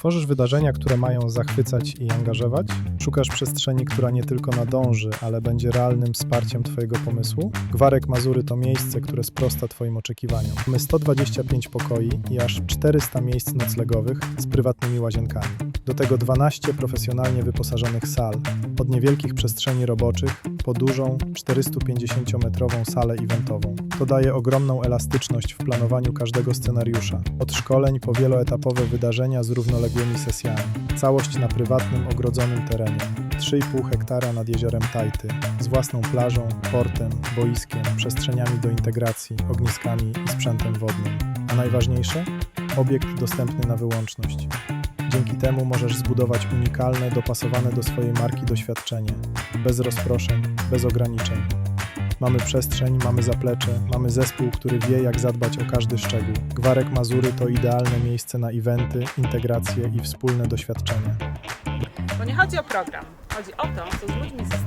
Tworzysz wydarzenia, które mają zachwycać i angażować? Szukasz przestrzeni, która nie tylko nadąży, ale będzie realnym wsparciem Twojego pomysłu? Gwarek Mazury to miejsce, które sprosta Twoim oczekiwaniom. Mamy 125 pokoi i aż 400 miejsc noclegowych z prywatnymi łazienkami. Do tego 12 profesjonalnie wyposażonych sal, od niewielkich przestrzeni roboczych po dużą 450-metrową salę eventową. To daje ogromną elastyczność w planowaniu każdego scenariusza, od szkoleń po wieloetapowe wydarzenia z równoległymi sesjami. Całość na prywatnym, ogrodzonym terenie. 3,5 hektara nad jeziorem Tajty, z własną plażą, portem, boiskiem, przestrzeniami do integracji, ogniskami i sprzętem wodnym. A najważniejsze? Obiekt dostępny na wyłączność. Dzięki temu możesz zbudować unikalne, dopasowane do swojej marki doświadczenie, bez rozproszeń, bez ograniczeń. Mamy przestrzeń, mamy zaplecze, mamy zespół, który wie, jak zadbać o każdy szczegół. Gwarek Mazury to idealne miejsce na eventy, integracje i wspólne doświadczenia. Bo nie chodzi o program, chodzi o to, co z ludźmi ze